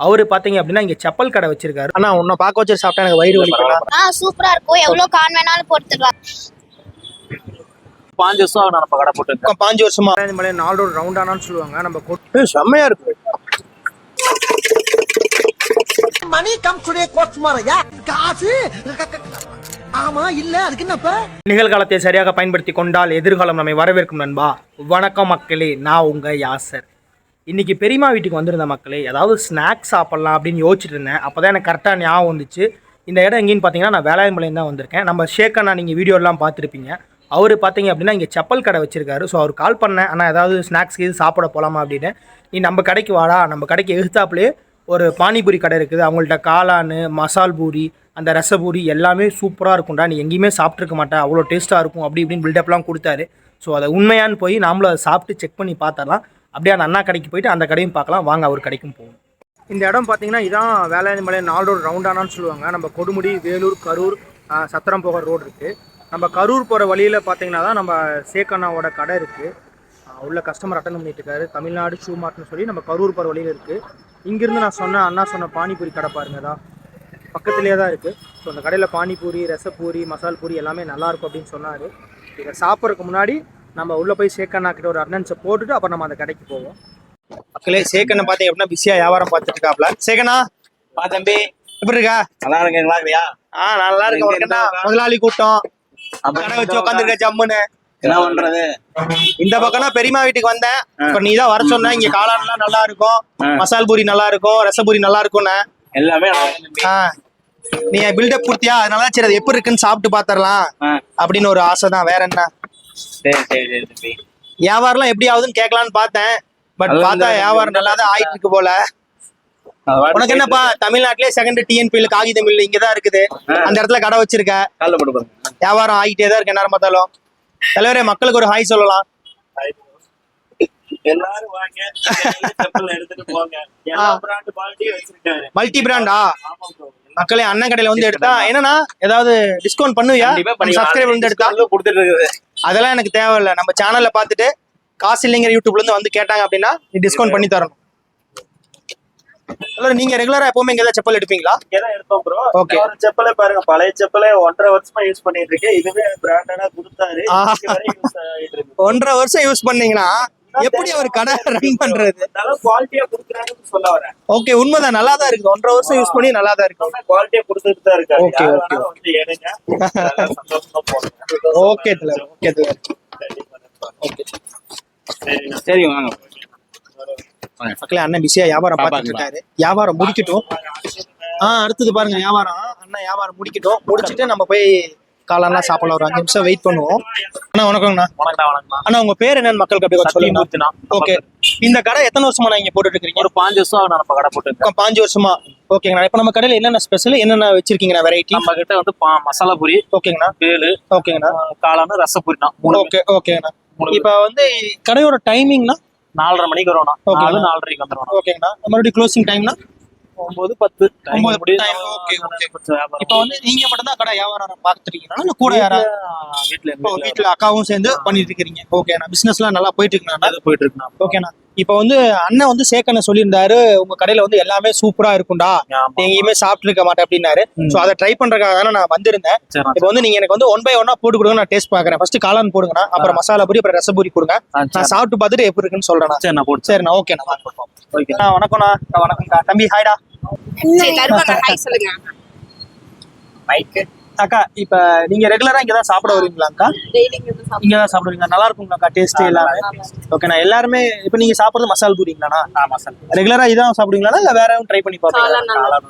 அவரு பாத்தீங்க அப்படின்னா இங்க செப்பல் கடை வச்சிருக்காரு. ஆனா உன்னை பார்க்க வச்சு சாப்பிட்டா எனக்கு வயிறு வலிக்கலாம் ஆ சூப்பரா இருக்கும். எவ்வளவு கான் வேணாலும் போட்டுருவாங்க பாஞ்சு வருஷம் ஆகும் நம்ம கடை போட்டு பாஞ்சு வருஷமா? இந்த மாதிரி நாலு ரோடு ரவுண்டானான்னு சொல்லுவாங்க. நம்ம கொட்டு செம்மையா இருக்கு. மணி கம் டுடே கோட்ஸ் மாரையா காசு? ஆமா இல்ல அதுக்கு என்னப்ப நிகழ்காலத்தை சரியாக பயன்படுத்தி கொண்டால் எதிர்காலம் நம்மை வரவேற்கும் நண்பா. வணக்கம் மக்களே நான் உங்க யாசர். இன்றைக்கி பெரியம்மா வீட்டுக்கு வந்திருந்த மக்களே ஏதாவது ஸ்நாக்ஸ் சாப்பிட்லாம் அப்படின்னு யோசிச்சுட்டு இருந்தேன். அப்போ தான் எனக்கு கரெக்டாக ஞாபகம் வந்துச்சு. இந்த இடம் எங்கேன்னு பார்த்தீங்கன்னா நான் வேளாண்மலையும் தான் வந்திருக்கேன். நம்ம ஷேக்கண்ணா நீங்கள் வீடியோலாம் பார்த்துருப்பீங்க. அவர் பார்த்தீங்க அப்படின்னா இங்கே செப்பல் கடை வச்சிருக்காரு. ஸோ அவர் கால் பண்ணேன். ஆனால் ஏதாவது ஸ்நாக்ஸ் இது சாப்பிட போகலாமா அப்படின்னு. நீ நம்ம கடைக்கு வாடா. நம்ம கடைக்கு எதிர்த்தாப்புலேயே ஒரு பானிபூரி கடை இருக்குது. அவங்கள்ட்ட காளான் மசால் பூரி அந்த ரசபூரி எல்லாமே சூப்பராக இருக்கும்டா. நீ எங்கேயுமே சாப்பிட்ருக்க மாட்டேன் அவ்வளோ டேஸ்ட்டாக இருக்கும். அப்படி இப்படின்னு பில்டப்லாம் கொடுத்தாரு. ஸோ அதை உண்மையான்னு போய் நாமளும் அதை சாப்பிட்டு செக் பண்ணி பார்த்தரலாம் அப்படியே அந்த அண்ணா கடைக்கு போயிட்டு அந்த கடையும் பார்க்கலாம். வாங்க அவர் கடைக்கும் போவோம். இந்த இடம் பார்த்தீங்கன்னா இதான் வேளாண்மலை நாலு ரோடு ரவுண்டானான்னு சொல்லுவாங்க. நம்ம கொடுமுடி வேலூர் கரூர் சத்திரம் போகிற ரோடு இருக்குது நம்ம கரூர் போகிற வழியில் பார்த்தீங்கன்னா தான் நம்ம சேக்கண்ணாவோட கடை இருக்குது உள்ள கஸ்டமர் அட்டன் பண்ணிட்டு இருக்காரு. தமிழ்நாடு ஷூ மார்ட்னு சொல்லி நம்ம கரூர் போகிற வழியில் இருக்குது இங்கேருந்து நான் சொன்ன அண்ணா சொன்ன பானிபூரி கடை பாருங்க தான் பக்கத்துலேயே தான் இருக்குது ஸோ அந்த கடையில் பானிபூரி ரசப்பூரி மசால் பூரி எல்லாமே நல்லாயிருக்கும் அப்படின்னு சொன்னார். இதை சாப்பிட்றதுக்கு முன்னாடி நம்ம உள்ளே போய் சேக்கண்ணா கிட்ட ஒரு அட்டனன்ஸை போட்டுட்டு அப்புறம் நம்ம அந்த கடைக்கு போவோம். மக்களே சேக்கண்ணை பார்த்தீங்க அப்படின்னா பிஸியாக வியாபாரம் பார்த்துட்டு இருக்காப்ல. சேக்கண்ணா. பா தம்பி. எப்படி இருக்கா? நல்லா இருக்கீங்களா இல்லையா ஆ நல்லா இருக்கு இருந்தா- முதலாளி கூட்டம். கடை வச்சு உட்காந்துருக்க ஜம்முன்னு. என்ன பண்றது? இந்த பக்கம்னா பெரியம்மா வீட்டுக்கு வந்தேன். இப்ப நீ தான் வர சொன்ன இங்க காளான்லாம் நல்லா இருக்கும். மசால் பூரி நல்லா இருக்கும் ரசபூரி நல்லா இருக்கும்னு. எல்லாமே இருக்கு. நீ பில்டப் கொடுத்தியா? அதனால சரி அது எப்படி இருக்குன்னு சாப்பிட்டு பாத்திரலாம். அப்படின்னு ஒரு ஆசை தான் வேற என்ன? சரி சரி சரி தம்பி. வியாபாரம்லாம் எப்படி ஆகுதுன்னு கேட்கலான்னு பார்த்தேன். பட் அது பார்த்தா வியாபாரம் நல்லா தான் ஆயிட்டு இருக்கு போல. அது உனக்கு என்னப்பா தமிழ்நாட்டிலே செகண்ட் டிஎன்பியில் காகித மில் இங்க தான் இருக்குது. ஆ. அந்த இடத்துல கடை வச்சிருக்க. காலைல போட்டு பாருங்க. வியாபாரம் ஆகிட்டே தான் இருக்கு நேரம் பார்த்தாலும். தலைவரே மக்களுக்கு ஒரு ஹாய் சொல்லலாம். எல்லாரும் வாங்க. செப்பல் எடுத்துட்டு போங்க. எல்லா பிராண்ட் குவாலிட்டியும் வச்சிருக்காரு. மல்டி பிராண்டா ஆமா bro. மக்களே அண்ணன் கடையில வந்து எடுத்தா என்னன்னா ஏதாவது டிஸ்கவுண்ட் பண்ணுவியா? கண்டிப்பா சப்ஸ்கிரைப் வந்து எடுத்தா? கொடுத்துட்டு இருக்குது. அதெல்லாம் எனக்கு தேவையில்ல. நம்ம சேனல்ல பார்த்துட்டு காசு இல்லைங்கிற யூடியூப்ல இருந்து வந்து கேட்டாங்க அப்படின்னா நீ டிஸ்கவுண்ட் பண்ணி தரணும். அல்ல நீங்க ரெகுலரா எப்பவுமே இங்க ஏதாவது செப்பல் எடுப்பீங்களா? இங்கதான் எடுப்போம் ப்ரோ. ஒரு செப்பலே பாருங்க பழைய செப்பலே ஒன்றரை வருஷமா யூஸ் பண்ணிட்டு இருக்கேன். இதுவே பிராண்டடா கொடுத்தாரு. ஒன்றரை வருஷம் யூஸ் பண்ணீங்கன்னா எப்படி ஒரு கடை ரன் பண்றது? நல்ல குவாலிட்டியா கொடுக்குறாங்கன்னு சொல்ல வரேன். ஓகே உண்மைதான். நல்லா தான் இருக்கு ஒன்றரை வருஷம் யூஸ் பண்ணி நல்லா தான் இருக்கு குவாலிட்டியா கொடுத்துட்டு தான் நல்லா சந்தோஷமா போடுங்க ஓகே தலைவர் ஓகே தலைவர் ஓகே சரி வாங்க. மக்களே அண்ணன் பிஸியா வியாபாரம் பார்த்துட்டு இருக்காரு வியாபாரம் முடிக்கட்டும். ஆ அடுத்தது பாருங்க வியாபாரம். அண்ணன் வியாபாரம் முடிக்கட்டும். முடிச்சிட்டு நம்ம போய் காலம்லாம் சாப்பிடலாம். ஒரு அஞ்சு நிமிஷம் வெயிட் பண்ணுவோம். அண்ணா வணக்கங்கண்ணா. வணக்கம் வணக்கம் அண்ணா உங்க பேர் என்னன்னு மக்களுக்கு அப்படியே கொஞ்சம் சொல்லுங்க. ஓகே இந்த கடை எத்தனை வருஷமா நான் இங்க போட்டுட்டு இருக்கீங்க ஒரு பாஞ்சு வருஷம் ஆகும் நம்ம கடை போட்டு பாஞ்சு வருஷமா? ஓகேங்கண்ணா இப்போ நம்ம கடையில என்னென்ன ஸ்பெஷல் என்னென்ன வச்சிருக்கீங்கண்ணா வெரைட்டி நம்ம கிட்ட வந்து பா- மசாலா பூரி ஓகேங்கண்ணா வேலு ஓகேங்கண்ணா காளான் ரசப்பூரினா மூணு ஓகே ஓகேங்கண்ணா இப்போ வந்து கடையோட டைமிங்னா நாலரை மணிக்கு வருவோம் Okay. நாலு நாலரைக்கு வந்துடும் ஓகேங்கண்ணா மறுபடியும் க்ளோசிங் டைம்னா ஒன்பது பத்து. இப்போ வந்து நீங்க மட்டும் தான் கடை வியாபாரம் பார்த்துருக்கீங்களா கூட யாரா வீட்டுல வீட்டுல அக்காவும் சேர்ந்து பண்ணிட்டு இருக்கீங்க ஓகேண்ணா பிசினஸ்லாம் நல்லா போயிட்டு இருக்குண்ணா அது போயிட்டு இருக்கு ஓகேண்ணா இப்போ வந்து அண்ணன் வந்து சேக்கண்ண சொல்லியிருந்தாரு உங்க கடையில வந்து எல்லாமே சூப்பரா இருக்கும்டா. எங்கேயுமே சாப்பிட்டு இருக்க மாட்டேன் அப்படின்னாரு. சோ அதை ட்ரை பண்றதுக்காக தானே நான் வந்திருந்தேன். இப்போ வந்து நீங்க எனக்கு வந்து ஒன் பை ஒன்னா போட்டு கொடுங்க நான் டேஸ்ட் பாக்குறேன். ஃபர்ஸ்ட் காளான் போடுங்கண்ணா அப்புறம் மசாலா பூரி அப்புறம் ரசபூரி கொடுங்க. நான் சாப்பிட்டு பார்த்துட்டு எப்படி இருக்குன்னு சொல்றேண்ணா. சரி நான் போட்டு சரிண்ணா ஓகேண்ணா வாங்க பார்ப்போம். ஓகே. அண்ணா வணக்கம்ண்ணா அண்ணா, வணக்கம்க்கா. தம்பி ஹாய்டா சரி தருவாங்க ஹாய் சொல்லுங்க. மைக்கு அக்கா இப்ப நீங்க ரெகுலரா இங்க தான் சாப்பிட வருவீங்களாக்கா இங்க வந்து இங்க தான் சாப்பிடுவீங்க நல்லா இருக்குங்களாக்கா டேஸ்ட் எல்லாமே? ஓகேண்ணா எல்லாருமே இப்போ நீங்க சாப்பிடுறது மசால் பூரிங்களாண்ணா ரெகுலரா இதான் சாப்பிடுவீங்களா இல்ல வேற எதுவும் ட்ரை பண்ணி பாப்பீங்களா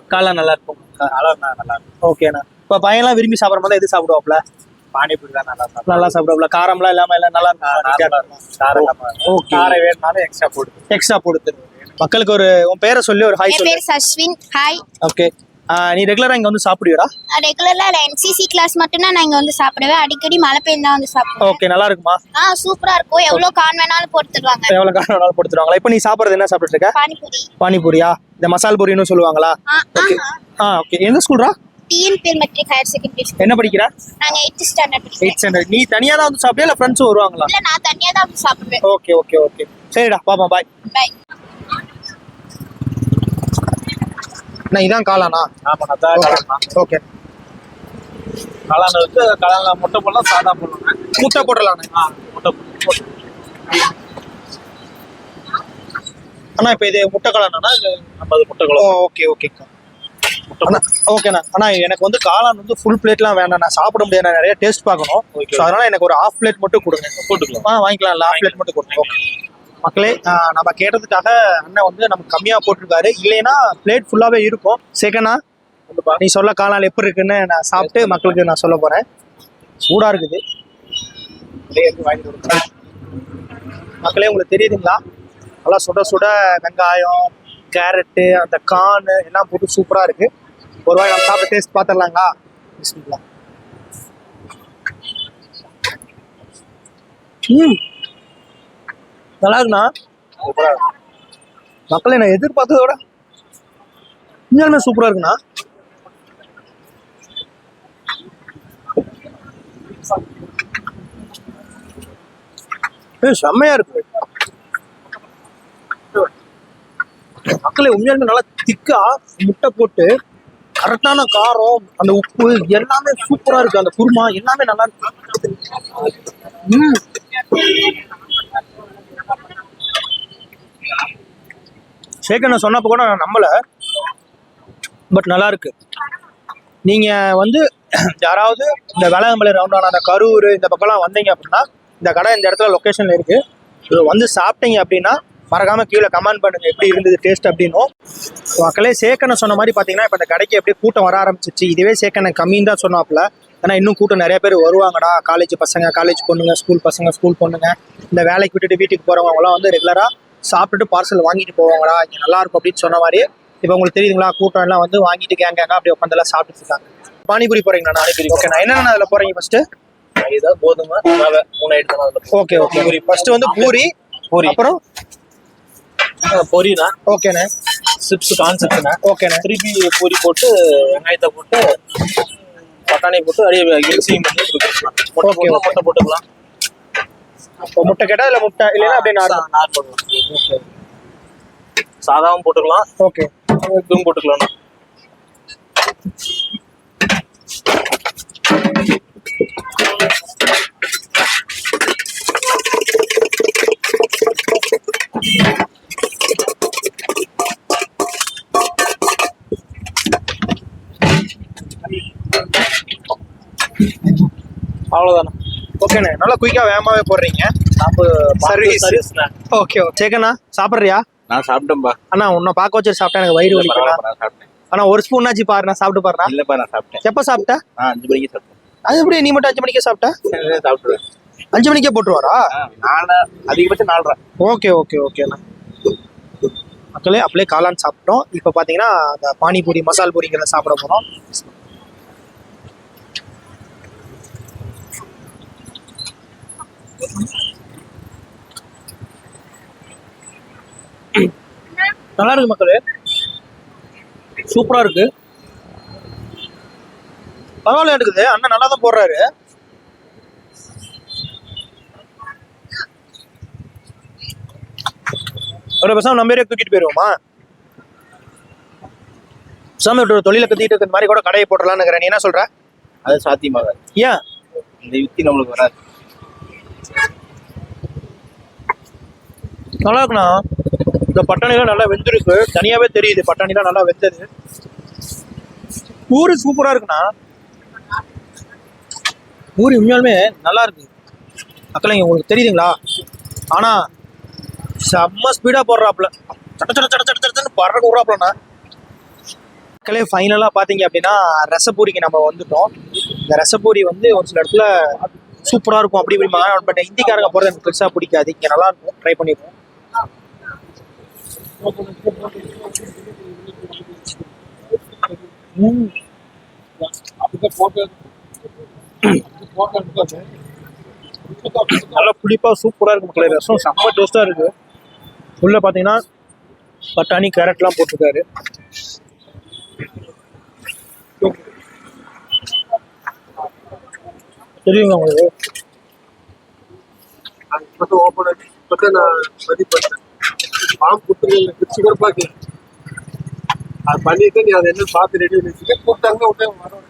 காளான். நல்லா இருக்கும். நல்லா நல்லா ஓகேண்ணா இப்ப பையன்லாம் விரும்பி சாப்பிடும் போது எது சாப்பிடுவாப்ல பானிபூரி தான் நல்லா நல்லா சாப்பிடுவாப்ல காரம்லாம் இல்லாம எல்லாம் நல்லா இருக்கும். ஓகே காரம் வேணுனாலும் எக்ஸ்ட்ரா போட்டு எக்ஸ்ட்ரா போடுது மக்களுக்கு ஒரு உன் பேரை சொல்லி ஒரு ஹாய் சொல்லு. சஸ்வின் ஹாய் ஓகே நீ ரெகுலரா இங்க வந்து சாப்பிடுவியடா? ரெகுலரா என்சிசி கிளாஸ் மட்டும்தான் நான் இங்க வந்து சாப்பிடுவேன். அடிக்கடி மழை பெய்ந்தா வந்து சாப்பிடுவேன். ஓகே நல்லா இருக்குமா? ஆ சூப்பரா இருக்கும். எவ்வளவு கான் வேணாலும் போட்டுருவாங்க எவ்வளவு காரம் வேணாலும் கொடுத்துருவாங்களா இப்போ நீ சாப்பிடுறது என்ன சாப்பிட்டு இருக்க? பானிபூரி. பானிபூரியா? இந்த மசால் பூரின்னு சொல்லுவாங்களா? ஓகே ஆ ஓகே எந்த ஸ்கூல்ரா டிஎன்பிஎல் மெட்ரிக் ஹையர் செகண்டரி என்ன படிக்கிற? நாங்க எயித்து ஸ்டாண்டர்ட் படிக்கிறோம். எயிட் ஸ்டாண்டர்ட் நீ தனியா தான் வந்து சாப்பிட்டியா இல்ல ஃப்ரெண்ட்ஸும் வருவாங்களா? இல்ல நான் தனியா தான் வந்து சாப்பிடுவேன். ஓகே ஓகே ஓகே சரிடா பாப்பா பாய் பை அண்ணா இதான் காளானா? ஆமா அதான் காளான். ஓகே காளான் இருக்கு காளான்ல முட்டை போடலாம் சாதா போடலாம் முட்டை போடலாண்ணே ஆ முட்டை போட்டு அண்ணா இப்போ இது முட்டை காளானா ஐம்பது முட்டை ஓ குழம்பு ஓகே ஓகேக்கா அண்ணா ஓகேண்ணா அண்ணா. எனக்கு வந்து காளான் வந்து ஃபுல் பிளேட்லாம் வேண்டாம் நான் சாப்பிட முடியாது நான் நிறைய டேஸ்ட் பார்க்கணும். ஸோ அதனால எனக்கு ஒரு ஹாஃப் பிளேட் மட்டும் கொடுங்க. போட்டுக்கலாம். ஆ வாங்கிக்கலாம் ஹாஃப் பிளேட் மட்டும் கொடுங்க. ஓகே மக்களே நம்ம கேட்டதுக்காக அண்ணன் வந்து நமக்கு கம்மியாக போட்டிருக்காரு. இல்லைன்னா பிளேட் ஃபுல்லாகவே இருக்கும். செகண்டா நீ சொல்ல காளான் எப்படி இருக்குன்னு நான் சாப்பிட்டு மக்களுக்கு நான் சொல்ல போகிறேன் சூடாக இருக்குது. மக்களே உங்களுக்கு தெரியுதுங்களா? நல்லா சுட சுட வெங்காயம் கேரட்டு அந்த கார்னு எல்லாம் போட்டு சூப்பராக இருக்கு. ஒரு வாய் நம்ம சாப்பிட்டு டேஸ்ட் பார்த்துடலாங்களா பிஸ்மில்லா ம். நல்லா இருக்குண்ணா மக்களை நான் எதிர்பார்த்ததை விட உண்மையாலுமே சூப்பராக இருக்குண்ணா. செம்மையா இருக்கு. மக்களே உண்மையாலுமே நல்லா திக்கா முட்டை போட்டு கரெக்டான காரம் அந்த உப்பு எல்லாமே சூப்பரா இருக்கு. அந்த குருமா எல்லாமே நல்லா இருக்கு. ம். சொன்னப்போ கூட நான் நம்பலை. பட் நல்லா இருக்கு. வந்து யாராவது இந்த வேளாங்கம்பள்ளி ரவுண்டான அந்த கரூர் இந்த பக்கம்லாம் வந்தீங்க அப்படின்னா இந்த கடை இந்த இடத்துல லொக்கேஷனில் இருக்குது வந்து சாப்பிட்டீங்க அப்படின்னா மறக்காமல் கீழே கமெண்ட் பண்ணுங்கள் எப்படி இருந்தது டேஸ்ட் அப்படின்னும் மக்களே சேக்கனை சொன்ன மாதிரி பார்த்தீங்கன்னா இப்போ இந்த கடைக்கு எப்படி கூட்டம் வர ஆரம்பிச்சிச்சு. இதுவே சேக்கனை கம்மின்னு தான் சொன்னாப்புல. ஏன்னா இன்னும் கூட்டம் நிறைய பேர் வருவாங்கடா. காலேஜ் பசங்க காலேஜ் பொண்ணுங்க ஸ்கூல் பசங்க ஸ்கூல் பொண்ணுங்க. இந்த வேலைக்கு விட்டுட்டு வீட்டுக்கு போகிறவங்கலாம் வந்து ரெகுலராக சாப்பிட்டுட்டு பார்சல் வாங்கிட்டு போவாங்கடா இங்கே நல்லா இருக்கும் அப்படின்னு சொன்ன மாதிரி இப்போ உங்களுக்கு தெரியுதுங்களா கூட்டம் எல்லாம் வந்து வாங்கிட்டு கேங்க கேங்க அப்படி உட்காந்துலாம் சாப்பிட்டு இருக்காங்க. பானிபூரி போறீங்களா நாளைக்கு ஓகே நான் என்னென்ன அதில் போறீங்க ஃபர்ஸ்ட் கோதுமை ரவை மூணு ஐட்டம் தான் அதுல ஓகே ஓகே ஃபர்ஸ்ட் வந்து பூரி பூரி. அப்புறம். பொரினா. ஓகேண்ணே சிப்ஸ் சிப்ஸ்னா ஓகேண்ணே திருப்பி பொரி போட்டு வெங்காயத்தை போட்டு பட்டாணி போட்டு அப்படியே மிக்சிங் பண்ணி போட்டுக்கலாம் முட்டை போட்டுக்கலாம். இப்போ முட்டை கேட்டா இல்லை முட்டை இல்லைன்னா அப்படியே நார்மல் நார்மல் சாதாவும் போட்டுக்கலாம். ஓகே இதுவும் போட்டுக்கலாம். அவ்வளவுதானே. ஓகேண்ணே நல்லா குயிக்காக வேகமாகவே போடுறீங்க. Service. சர்வீஸ்ண்ணே ஓகே சேக்கண்ணா சாப்பிட்றியா? நான் சாப்பிட்டேன்பா. அண்ணா உன்னை பார்க்க வச்சு சாப்பிட்டா எனக்கு வயிறு சாப்பிட்டேன். அண்ணா ஒரு ஸ்பூன்னாச்சு பாரு நான் சாப்பிட்டு பாருண்ணா. இல்லப்பா நான் சாப்பிட்டேன். எப்போ சாப்பிட்ட? நான் அஞ்சு மணிக்கு சாப்பிட்டேன். அது எப்படி நீ மட்டும் அஞ்சு மணிக்கே சாப்பிட்ட? சரி, சாப்பிட்டுருவேன் அஞ்சு மணிக்கே போட்டுருவாரா? நாலு அதிகபட்சம் நாலரை. ஓகே ஓகே ஓகேண்ணா மக்களே அப்படியே காளான் சாப்பிட்டோம். இப்போ பார்த்தீங்கன்னா அந்த பானிபூரி மசால் பூரிங்கிறத சாப்பிட போகிறோம் நல்லா இருக்கு மக்களே. சூப்பரா இருக்கு பரவாயில்ல இருக்குது? அண்ணன் நல்லா தான் போடுறாரு. ஒரு பசங்க நம்ம தூக்கிட்டு போயிருவோமா? சாமி விட்டு ஒரு தொழிலை கத்திட்டு இருக்க மாதிரி கூட கடையை போட்டுடலாம்னு இருக்கிறேன் நீ என்ன சொல்ற? அது சாத்தியமாகாது. ஏன்? இந்த யுக்தி நம்மளுக்கு வராது. நல்லா இருக்குண்ணா. இந்த பட்டாணிலாம் நல்லா வெந்திருக்கு. தனியாவே தெரியுது பட்டாணிலாம் நல்லா வெந்தது. பூரி சூப்பரா இருக்குண்ணா. பூரி உண்மையாலுமே நல்லா இருக்கு. மக்களைங்க உங்களுக்கு தெரியுதுங்களா? ஆனா செம்ம ஸ்பீடா போடுறாப்புல. சட்ட சட்ட சட்ட சட்ட சட்டன்னு பறக்க விடுறாப்புலண்ணா. மக்களே ஃபைனலாக பார்த்தீங்க அப்படின்னா ரசப்பூரிக்கு நம்ம வந்துட்டோம். இந்த ரசப்பூரி வந்து ஒரு சில இடத்துல சூப்பராக இருக்கும் அப்படி இப்படி பட் இந்திக்காரங்க போகிறது எனக்கு பெருசாக பிடிக்காது. இங்கே நல்லா இருக்கும் ட்ரை பண்ணிப்போம். நல்லா புளிப்பாக சூப்பராக இருக்கு மக்களே. ரசம் செம்ம டேஸ்ட்டாக இருக்கு. உள்ள பார்த்தீங்கன்னா பட்டாணி கேரட்லாம் போட்டிருக்காரு. தெரியுங்களா உங்களுக்கு? ஓப்பன் இப்போ நான் ரெடி பாம்பு குட்டுகள் பிடிச்சு கொடுப்பாங்க அது பண்ணிட்டு நீ அதை என்ன பார்த்து ரெடி பண்ணி கூப்பிட்டாங்க உடனே மரம்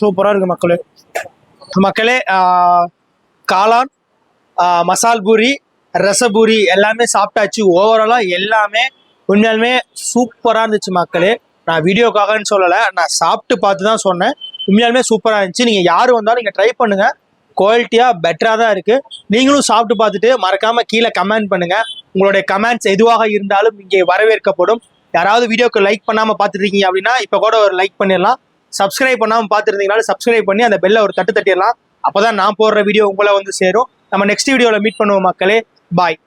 சூப்பராக இருக்கு மக்களே. மக்களே காளான் மசால் பூரி ரசபூரி எல்லாமே சாப்பிட்டாச்சு. ஓவராலா எல்லாமே உண்மையாலுமே சூப்பரா இருந்துச்சு மக்களே. நான் வீடியோக்காகன்னு சொல்லலை நான் சாப்பிட்டு பார்த்து தான் சொன்னேன். உண்மையாலுமே சூப்பராக இருந்துச்சு. நீங்கள் யார் வந்தாலும் நீங்கள் ட்ரை பண்ணுங்கள் குவாலிட்டியாக பெட்டராக தான் இருக்குது நீங்களும் சாப்பிட்டு பார்த்துட்டு மறக்காமல் கீழே கமெண்ட் பண்ணுங்கள் உங்களுடைய கமெண்ட்ஸ் எதுவாக இருந்தாலும் இங்கே வரவேற்கப்படும். யாராவது வீடியோக்கு லைக் பண்ணாமல் பார்த்துட்டு இருக்கீங்க அப்படின்னா இப்போ கூட ஒரு லைக் பண்ணிடலாம். சப்ஸ்கிரைப் பண்ணாமல் பார்த்துருந்தீங்கனாலும் சப்ஸ்கிரைப் பண்ணி அந்த பெல்லை ஒரு தட்டு தட்டிடலாம். அப்போ தான் நான் போடுற வீடியோ உங்களை வந்து சேரும். நம்ம நெக்ஸ்ட் வீடியோவில் மீட் பண்ணுவோம் மக்களே. பாய்